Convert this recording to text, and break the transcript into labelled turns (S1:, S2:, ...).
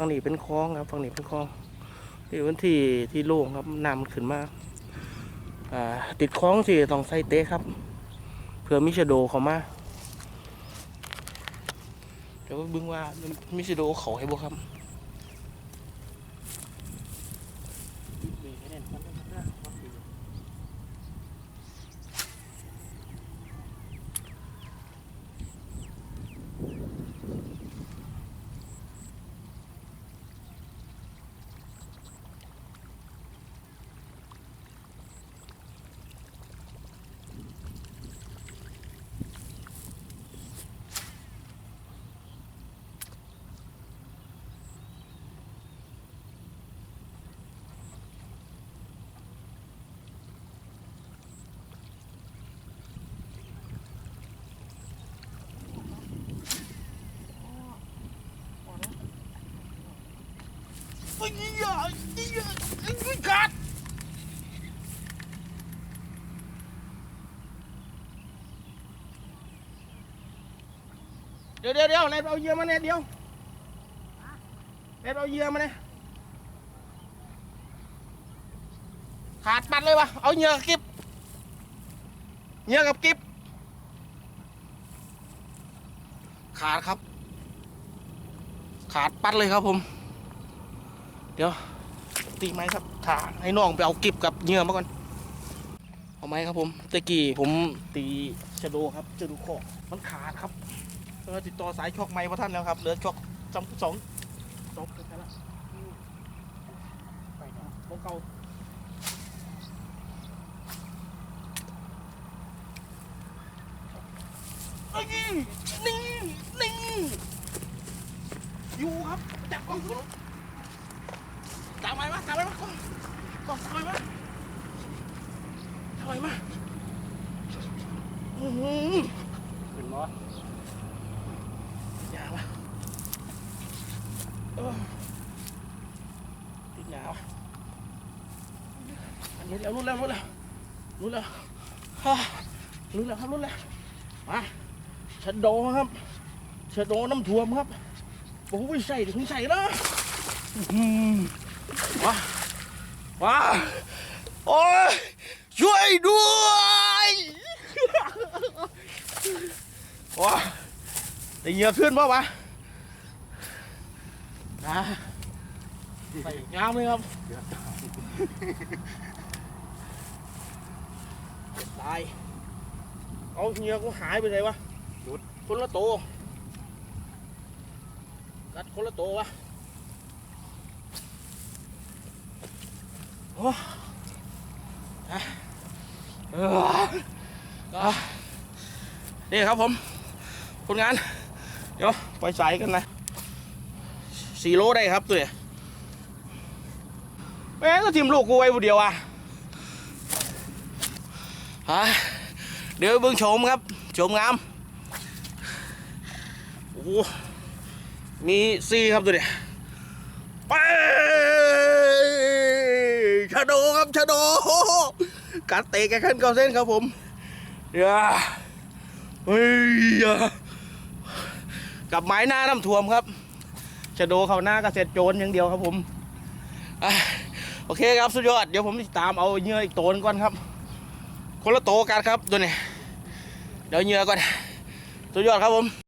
S1: ฝั่งนี้เป็นคลองครับฝั่งนี้เป็นคลองนี่เป็นที่ที่โล่งครับน้ำขึ้นมาอ่าติดคลองสิต้องใส่เตะครับเพื่อมิชโดเขามาเดี๋ยวเบึงว่ามิชโดเขาให้บ่ครับ
S2: ไอ้ เดี๋ยวเดี๋ยวเดี๋ยวเล็บเอาเยื่อมาเนี่ยเดี๋ยวเล็บเอาเยื่อมาเนี่ยขาดปัดเลยวะเอาเยื่อกับกิบเยื่อกับกิบขาดครับ ขาดปัดเลยครับผม เดี๋ยว ตีไม้ครับขาให้น้องไปเอากิบกับเหงื่อมาก่อน เอาไม้ครับผมตะกี้ผมตีชะโดครับชะโดคอมันขาดครับเราติดต่อสายช็อกไม้พระท่านแล้วครับเหลือช็อกจำสองสองเป็นไงละไปนะโมเก่าเอ้ยนี่นี่อยู่ครับจับก้องคุณ ตามไปมาตามไปมาต้องต้องตามไปมาตามไปมาอื้อหือ
S1: ขึ้นมอ
S2: อย่าวะเออติดยาวะอันนี้แล้วรุดแล้วรุดแล้วรุดแล้วฮ่ารุดแล้วครับรุดแล้วมาชัดโดครับชัดโดน้ำท่วมครับโอ้ยใส่ถึงใส่นะอื้อหือ ว้าว้าโอ้ยช่วยด้วยว้าได้เหงื่อขึ้นป่าวะนะใส่งามเลยครับตายเอาเหงื่อกูหายไปไหนวะคนละโตกัดคนละโตวะ โอ้นี่ครับผมผลงาน เดี๋ยวปล่อยสายกันนะสี่โลได้ครับตัวเนี่ยแม่งก็ทีมลูกกูไว้ผู้เดียวอะฮะเดี๋ยวเบิ่งชมครับชมงามโอ้โหมีซีครับตัวเนี่ยไป ชาโดครับชาโดกัดเตะแกขึ้นเก้าเส้นครับผมเดี๋ยวเฮ้ยกับไม้หน้าน้ำท่วมครับจะโดเขาหน้ากระเกษตรโจรอย่างเดียวครับผมอโอเคครับสุดยอดเดี๋ยวผมตามเอาเหยื่ออีกโตนก่อนครับ คนละโตกันครับตัวนี้เดี๋ยวเหยื่อก่อนสุดยอดครับผม